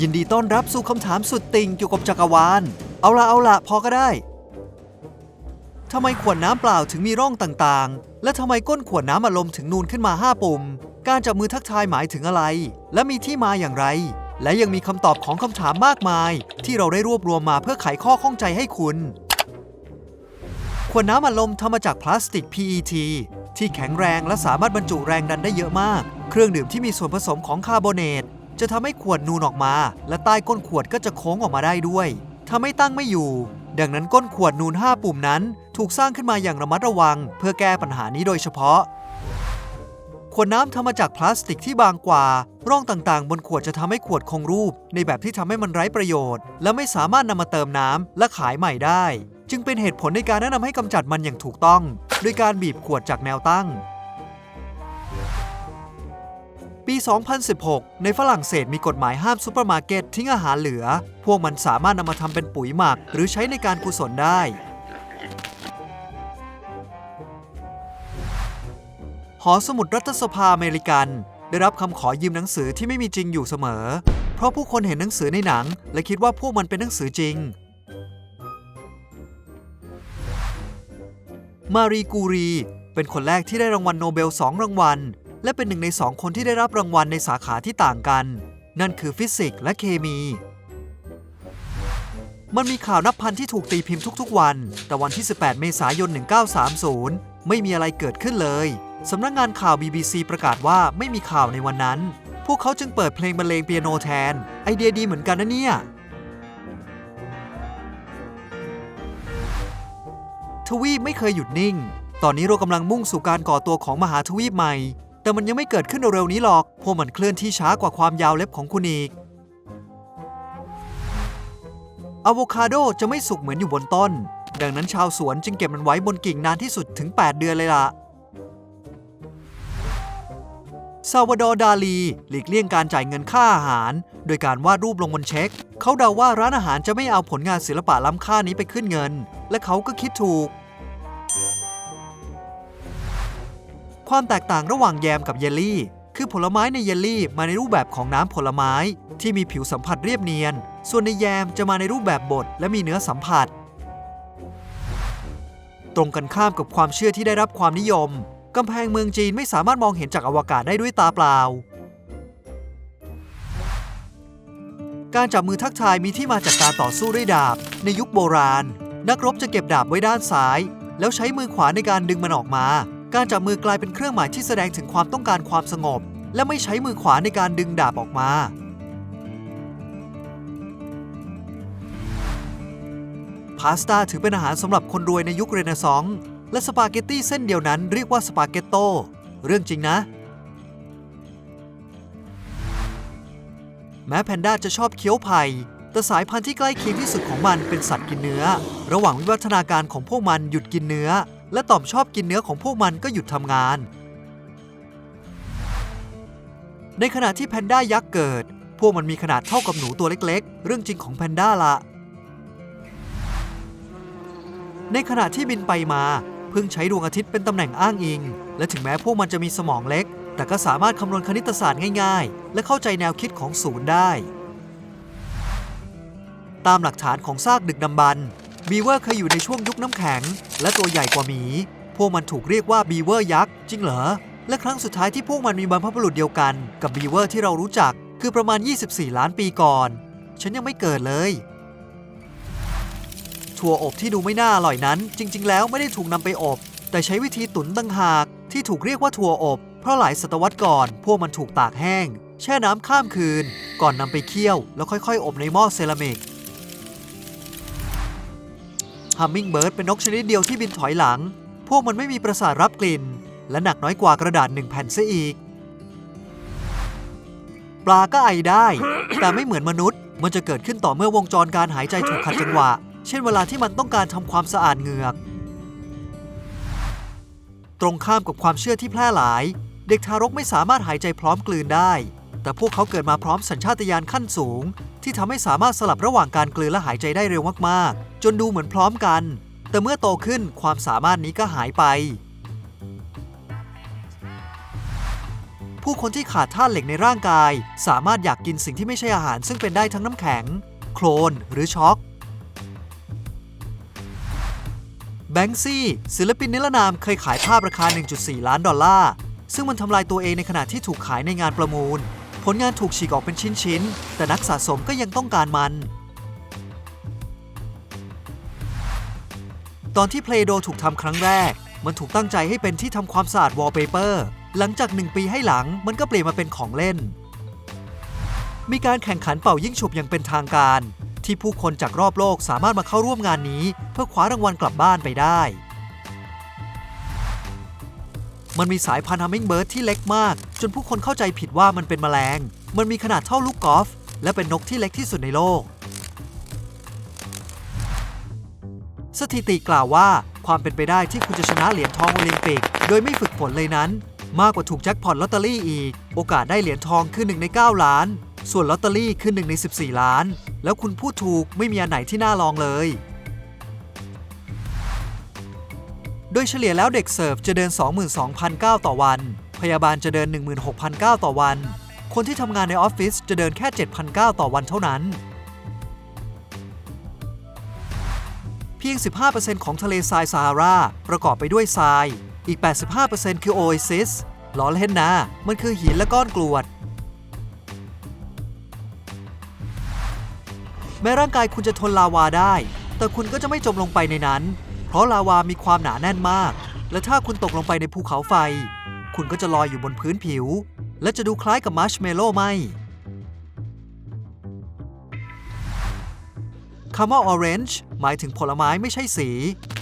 ยินดีต้อนรับสู่คำถามสุดติ่งเกี่ยวกับจักรวาล เอาละเอาละพอก็ได้ ทำไมขวดน้ำเปล่าถึงมีร่องต่างๆ และทำไมก้นขวดน้ำอัดลมถึงนูนขึ้นมา 5 ปุ่ม การจับมือทักทายหมายถึงอะไร และมีที่มาอย่างไร และยังมีคำตอบของคำถามมากมาย ที่เราได้รวบรวมมาเพื่อไขข้อข้องใจให้คุณ ขวดน้ำอัดลมทำมาจากพลาสติก PET ที่แข็งแรงและสามารถบรรจุแรงดันได้เยอะมาก เครื่องดื่มที่มีส่วนผสมของคาร์บอเนตจะทำให้ขวดนูนออกมา และใต้ก้นขวดก็จะโค้งออกมาได้ด้วยทำให้ตั้งไม่อยู่ ดังนั้นก้นขวดนูน 5 ปุ่มนั้น ถูกสร้างขึ้นมาอย่างระมัดระวัง เพื่อแก้ปัญหานี้โดยเฉพาะ ขวดน้ำทำมาจากพลาสติกที่บางกว่า ร่องต่างๆ บนขวดจะทำให้ขวดคงรูป ในแบบที่ทำให้มันไร้ประโยชน์ และไม่สามารถนำมาเติมน้ำและขายใหม่ได้ จึงเป็นเหตุผลในการแนะนำให้กำจัดมันอย่างถูกต้อง โดยการบีบขวดจากแนวตั้ง ปี 2016 ในฝรั่งเศสมีกฎหมายห้ามซูเปอร์มาร์เก็ตทิ้งอาหารเหลือ พวกมันสามารถนำมาทำเป็นปุ๋ยหมัก หรือใช้ในการกุศลได้ หอสมุดรัฐสภาอเมริกัน ได้รับคำขอยืมหนังสือที่ไม่มีจริงอยู่เสมอ เพราะผู้คนเห็นหนังสือในหนัง และคิดว่าพวกมันเป็นหนังสือจริง มารีกูรี เป็นคนแรกที่ได้รางวัลโนเบลสองรางวัล และเป็นหนึ่งในสองคนที่ได้รับรางวัลในสาขาที่ต่างกัน นั่นคือฟิสิกส์และเคมี มันมีข่าวนับพันที่ถูกตีพิมพ์ทุกๆวัน แต่วันที่ 18 เมษายน 1930 ไม่มีอะไรเกิดขึ้นเลย สำนักงานข่าว BBC ประกาศว่าไม่มีข่าวในวันนั้น พวกเขาจึงเปิดเพลงบรรเลงเปียโนแทน ไอเดียดีเหมือนกันนะเนี่ย ทวีปไม่เคยหยุดนิ่ง ตอนนี้เรากำลังมุ่งสู่การก่อตัวของมหาทวีปใหม่ แต่มันยังไม่เกิดขึ้นเร็วๆนี้หรอก พวกมันเคลื่อนที่ช้ากว่าความยาวเล็บของคุณอีกอะโวคาโดจะไม่สุกเหมือนอยู่บนต้น ดังนั้นชาวสวนจึงเก็บมันไว้บนกิ่งนานที่สุดถึง 8 เดือนเลยล่ะ ซาวาดอร์ดาลีหลีกเลี่ยงการจ่ายเงินค่าอาหาร โดยการวาดรูปลงบนเช็ค เขาเดาว่าร้านอาหารจะไม่เอาผลงานศิลปะล้ำค่านี้ไปขึ้นเงิน และเขาก็คิดถูก ความแตกต่างระหว่างแยมกับเยลลี่ คือผลไม้ในเยลลี่มาในรูปแบบของน้ำผลไม้ ที่มีผิวสัมผัสเรียบเนียน ส่วนในแยมจะมาในรูปแบบบดและมีเนื้อสัมผัส ตรงกันข้ามกับความเชื่อที่ได้รับความนิยม กำแพงเมืองจีนไม่สามารถมองเห็นจากอวกาศได้ด้วยตาเปล่า การจับมือทักทายมีที่มาจากการต่อสู้ด้วยดาบ ในยุคโบราณ นักรบจะเก็บดาบไว้ด้านซ้าย แล้วใช้มือขวาในการดึงมันออกมา การจับมือกลายเป็นเครื่องหมายที่แสดงถึงความต้องการความสงบ และไม่ใช้มือขวาในการดึงดาบออกมาพาสต้าถือเป็นอาหารสำหรับคนรวยในยุคเรเนซองส์ และสปาเกตตี้เส้นเดียวนั้นเรียกว่าสปาเกตโต เรื่องจริงนะ แม้แพนด้าจะชอบเคี้ยวไผ่แต่สายพันธุ์ที่ใกล้เคียงที่สุดของมันเป็นสัตว์กินเนื้อ ระหว่างวิวัฒนาการของพวกมันหยุดกินเนื้อ และต่อมชอบกินเนื้อของพวกมันก็หยุดทำงาน ในขณะที่แพนด้ายักษ์เกิด พวกมันมีขนาดเท่ากับหนูตัวเล็กๆ เรื่องจริงของแพนด้าละในขณะที่บินไปมา พิ่งใช้ดวงอาทิตย์เป็นตำแหน่งอ้างอิง และถึงแม้พวกมันจะมีสมองเล็ก แต่ก็สามารถคำนวณคณิตศาสตร์ง่ายๆ และเข้าใจแนวคิดของศูนย์ได้ ตามหลักฐานของซากดึกดำบรรพ์บีเวอร์เคยอยู่ในช่วงยุคน้ำแข็ง และตัวใหญ่กว่าหมี พวกมันถูกเรียกว่าบีเวอร์ยักษ์จริงเหรอ และครั้งสุดท้ายที่พวกมันมีบรรพบุรุษเดียวกันกับบีเวอร์ที่เรารู้จัก คือประมาณ 24 ล้านปีก่อน ฉันยังไม่เกิดเลย ถั่วอบที่ดูไม่น่าอร่อยนั้น จริง ๆ แล้วไม่ได้ถูกนำไปอบ แต่ใช้วิธีตุ๋นตั้งหาก ที่ถูกเรียกว่าถั่วอบ เพราะหลายศตวรรษก่อน พวกมันถูกตากแห้ง แช่น้ำข้ามคืน ก่อนนำไปเคี่ยว แล้วค่อย ๆ อบในหม้อเซรามิกฮัมมิงเบิร์ดเป็นนกชนิดเดียวที่บินถอยหลัง พวกมันไม่มีประสาทรับกลิ่น และหนักน้อยกว่ากระดาษหนึ่งแผ่นซะอีก ปลาก็ไอได้ แต่ไม่เหมือนมนุษย์ มันจะเกิดขึ้นต่อเมื่อวงจรการหายใจถูกขัดจังหวะ เช่นเวลาที่มันต้องการทำความสะอาดเหงือก ตรงข้ามกับความเชื่อที่แพร่หลาย เด็กทารกไม่สามารถหายใจพร้อมกลืนได้ แต่พวกเขาเกิดมาพร้อมสัญชาตญาณขั้นสูง ที่ทำให้สามารถสลับระหว่างการกลืนและหายใจได้เร็วมากๆ จนดูเหมือนพร้อมกัน แต่เมื่อโตขึ้นความสามารถนี้ก็หายไป ผู้คนที่ขาดธาตุเหล็กในร่างกาย สามารถอยากกินสิ่งที่ไม่ใช่อาหารซึ่งเป็นได้ทั้งน้ำแข็ง โคลนหรือช็อก แบงซี่ศิลปินนิรนามเคยขายภาพราคา 1.4 ล้านดอลลาร์ ซึ่งมันทำลายตัวเองในขณะที่ถูกขายในงานประมูล ผลงานถูกฉีกออกเป็นชิ้นๆ แต่นักสะสมก็ยังต้องการมัน ตอนที่ Play-Doh ถูกทำครั้งแรก มันถูกตั้งใจให้เป็นที่ทำความสะอาดวอลเปเปอร์ หลังจากหนึ่งปีให้หลังมันก็เปลี่ยนมาเป็นของเล่น มีการแข่งขันเป่ายิ่งฉุบอย่างเป็นทางการ ที่ผู้คนจากรอบโลกสามารถมาเข้าร่วมงานนี้ เพื่อคว้ารางวัลกลับบ้านไปได้ มันมีสายพันธุ์ฮัมมิงเบิร์ดที่เล็กมาก จนผู้คนเข้าใจผิดว่ามันเป็นแมลง มันมีขนาดเท่าลูกกอล์ฟและเป็นนกที่เล็กที่สุดในโลก สถิติกล่าวว่าความเป็นไปได้ที่คุณจะชนะเหรียญทองโอลิมปิก โดยไม่ฝึกฝนเลยนั้น มากกว่าถูกแจ็คพอตลอตเตอรี่อีก โอกาสได้เหรียญทองคือ1ใน 9 ล้าน ส่วนลอตเตอรี่คือ1ใน 14 ล้าน แล้วคุณพูดถูกไม่มีอันไหนที่น่าลองเลย โดยเฉลี่ยแล้วเด็กเสิร์ฟจะเดิน 22,009 ต่อวัน พยาบาลจะเดิน 16,009 ต่อวัน คนที่ทำงานในออฟฟิศจะเดินแค่ 7,009 ต่อวันเท่านั้น เพียง 15%ของทะเลทรายซาฮาราประกอบไปด้วยทราย อีก 85%คือโอเอซิสล้อเล่นนะ มันคือหินและก้อนกรวด แม้ร่างกายคุณจะทนลาวาได้ แต่คุณก็จะไม่จมลงไปในนั้น เพราะลาวามีความหนาแน่นมาก และถ้าคุณตกลงไปในภูเขาไฟ คุณก็จะลอยอยู่บนพื้นผิว และจะดูคล้ายกับมัชเมลโล่ไหมคำว่า orange หมายถึงผลไม้ไม่ใช่สี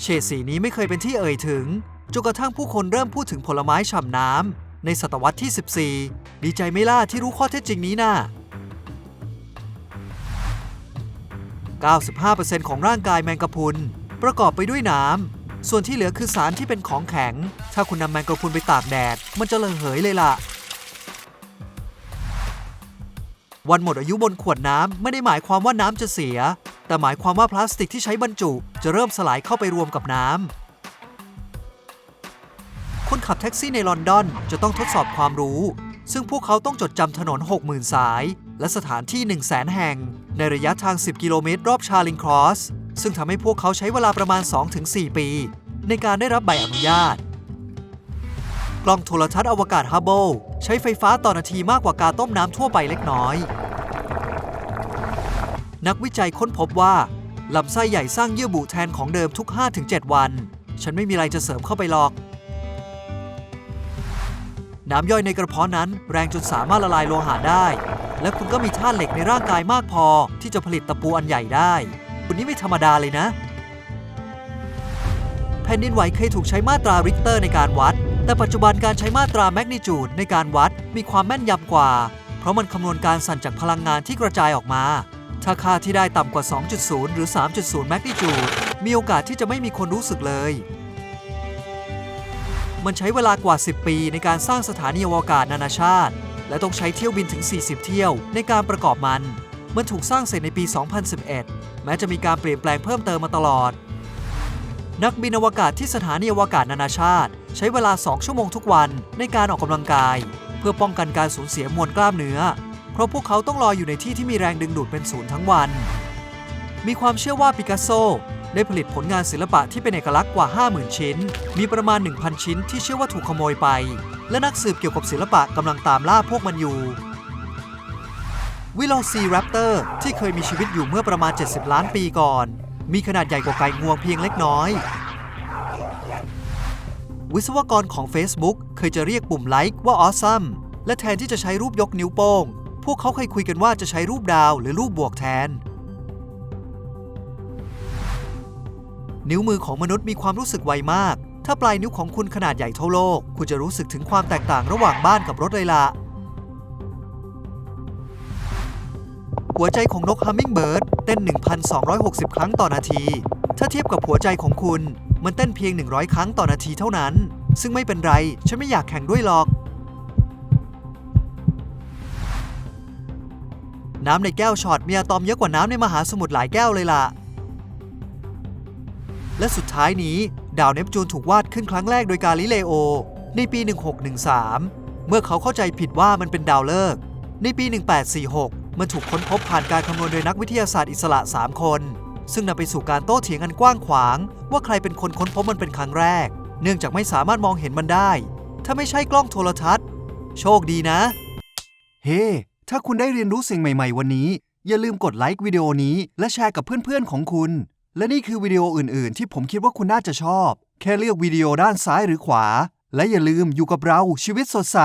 เฉดสีนี้ไม่เคยเป็นที่เอ่ยถึงจนกระทั่งผู้คนเริ่มพูดถึงผลไม้ฉ่ำน้ำในศตวรรษที่ 14 ดีใจไม่ล่ะที่รู้ข้อเท็จจริงนี้น่ะ 95%ของร่างกายแมงกะพรุนประกอบไปด้วยน้ำ ส่วนที่เหลือคือสารที่เป็นของแข็ง ถ้าคุณนำแมงกะพรุนไปตากแดด มันจะระเหยเลยล่ะ วันหมดอายุบนขวดน้ำไม่ได้หมายความว่าน้ำจะเสีย แต่หมายความว่าพลาสติกที่ใช้บรรจุ จะเริ่มสลายเข้าไปรวมกับน้ำ คนขับแท็กซี่ในลอนดอนจะต้องทดสอบความรู้ ซึ่งพวกเขาต้องจดจำถนน 60,000 สาย และสถานที่ 100,000แห่ง ในระยะทาง 10 กิโลเมตรรอบชาลิงครอส ซึ่งทำให้พวกเขาใช้เวลาประมาณ 2-4 ปี ในการได้รับใบอนุญาต กล้องโทรทัศน์อวกาศฮับเบิลใช้ไฟฟ้าต่อนาทีมากกว่าการต้มน้ำทั่วไปเล็กน้อย นักวิจัยค้นพบว่าลำไส้ใหญ่สร้างเยื่อบุแทนของเดิมทุก 5-7 วัน ฉันไม่มีอะไรจะเสริมเข้าไปหรอก น้ำย่อยในกระเพาะนั้นแรงจนสามารถละลายโลหะได้ และคุณก็มีธาตุเหล็กในร่างกายมากพอ ที่จะผลิตตะปูอันใหญ่ได้ คุณนี่ไม่ธรรมดาเลยนะ แผ่นดินไหวเคยถูกใช้มาตราริกเตอร์ในการวัด แต่ปัจจุบันการใช้มาตราแมกนิจูดในการวัดมีความแม่นยำกว่า เพราะมันคำนวณการสั่นจากพลังงานที่กระจายออกมา ถ้าค่าที่ได้ต่ำกว่า 2.0 หรือ 3.0 แมกนิจูดมีโอกาสที่จะไม่มีคนรู้สึกเลยมันใช้เวลากว่า 10 ปีในการสร้างสถานีอวกาศนานาชาติ และต้องใช้เที่ยวบินถึง 40 เที่ยวในการประกอบมัน มันถูกสร้างเสร็จในปี 2011 แม้จะมีการเปลี่ยนแปลงเพิ่มเติมมาตลอด นักบินอวกาศที่สถานีอวกาศนานาชาติ ใช้เวลา 2 ชั่วโมงทุกวันในการออกกำลังกาย เพื่อป้องกันการสูญเสียมวลกล้ามเนื้อ เพราะพวกเขาต้องรออยู่ในที่ที่มีแรงดึงดูดเป็นศูนย์ทั้งวัน มีความเชื่อว่าปิกัสโซ ได้ผลิตผลงานศิลปะที่เป็นเอกลักษณ์กว่า 50,000 ชิ้น มีประมาณ 1,000 ชิ้นที่เชื่อว่าถูกขโมยไป และนักสืบเกี่ยวกับศิลปะกำลังตามล่าพวกมันอยู่วิโลซีแรปเตอร์ที่เคยมีชีวิตอยู่เมื่อประมาณ 70 ล้านปีก่อน มีขนาดใหญ่กว่าไก่งวงเพียงเล็กน้อย วิศวกรของ Facebook เคยจะเรียกปุ่มไลค์ว่า awesome และแทนที่จะใช้รูปยกนิ้วโป้ง พวกเขาเคยคุยกันว่าจะใช้รูปดาวหรือรูปบวกแทน นิ้วมือของมนุษย์มีความรู้สึกไวมาก ถ้าปลายนิ้วของคุณขนาดใหญ่เท่าโลก คุณจะรู้สึกถึงความแตกต่างระหว่างบ้านกับรถเลยล่ะหัวใจของนกฮัมมิงเบิร์ดเต้น 1,260 ครั้งต่อนาที ถ้าเทียบกับหัวใจของคุณ มันเต้นเพียง 100 ครั้งต่อนาทีเท่านั้น ซึ่งไม่เป็นไร ฉันไม่อยากแข่งด้วยหรอก น้ำในแก้วช็อตมีอะตอมเยอะกว่าน้ำในมหาสมุทรหลายแก้วเลยล่ะ และสุดท้ายนี้ ดาวเนปจูนถูกวาดขึ้นครั้งแรกโดยกาลิเลโอ ในปี 1613 เมื่อเขาเข้าใจผิดว่ามันเป็นดาวฤกษ์ในปี 1846 มันถูกค้นพบผ่านการคำนวณโดยนักวิทยาศาสตร์อิสระ 3 คน ซึ่งนำไปสู่การโต้เถียงกันกว้างขวาง ว่าใครเป็นคนค้นพบมันเป็นครั้งแรก เนื่องจากไม่สามารถมองเห็นมันได้ ถ้าไม่ใช่กล้องโทรทัศน์ โชคดีนะ เฮ้ถ้าคุณได้เรียนรู้สิ่งใหม่ ๆ วันนี้ อย่าลืมกดไลค์วิดีโอนี้และแชร์กับเพื่อนๆของคุณ และนี่คือวิดีโออื่น ๆ ที่ผมคิดว่าคุณน่าจะชอบ แค่เลือกวิดีโอด้านซ้ายหรือขวา และอย่าลืมอยู่กับเราชีวิตสดใส